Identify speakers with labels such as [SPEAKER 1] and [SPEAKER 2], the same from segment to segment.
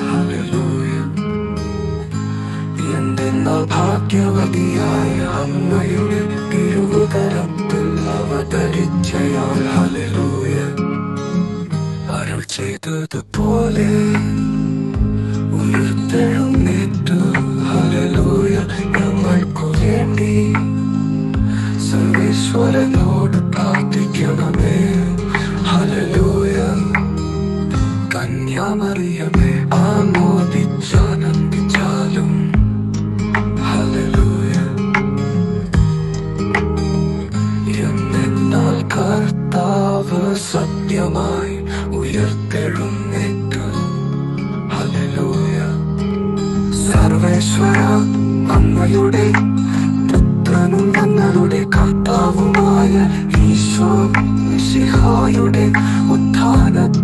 [SPEAKER 1] Hallelujah. എന്തെന്നാൽ ഭാഗ്യവതിയായ അമ്മയുടെ തിരുവുതരത്തിൽ അവതരിച്ചയാൾ hallelujah. അരുൾ ചെയ്തതുപോലെ ഉയർത്തെഴുന്നേറ്റ് സർവേശ്വരനോട് പ്രാർത്ഥിക്കണമേ. കന്യാമറിയമേ ആമോദിച്ചാനന്ദിച്ചാലും ഹല്ലേലൂയ. എന്നാൽ കർത്താവ് സത്യമായി ഉയർത്തെഴുന്നേറ്റു. ഹലലൂയ സർവേശ്വര അങ്ങയുടെ പുത്രനും ഞങ്ങളുടെ കർത്താവുമായ ഈശോ മിശിഹായുടെ ഉത്ഥാനത്താൽ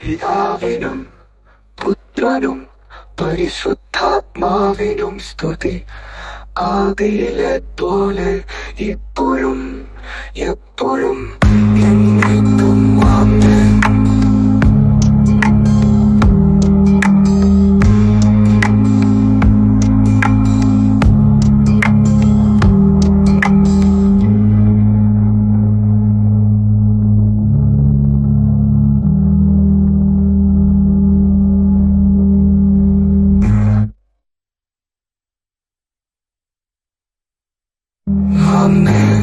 [SPEAKER 1] പിതാവിനും പുത്രനും പരിശുദ്ധാത്മാവിനും സ്തുതി. ആദിയിലെ പോലെ ഇപ്പോഴും Storm inni dumannen Amen.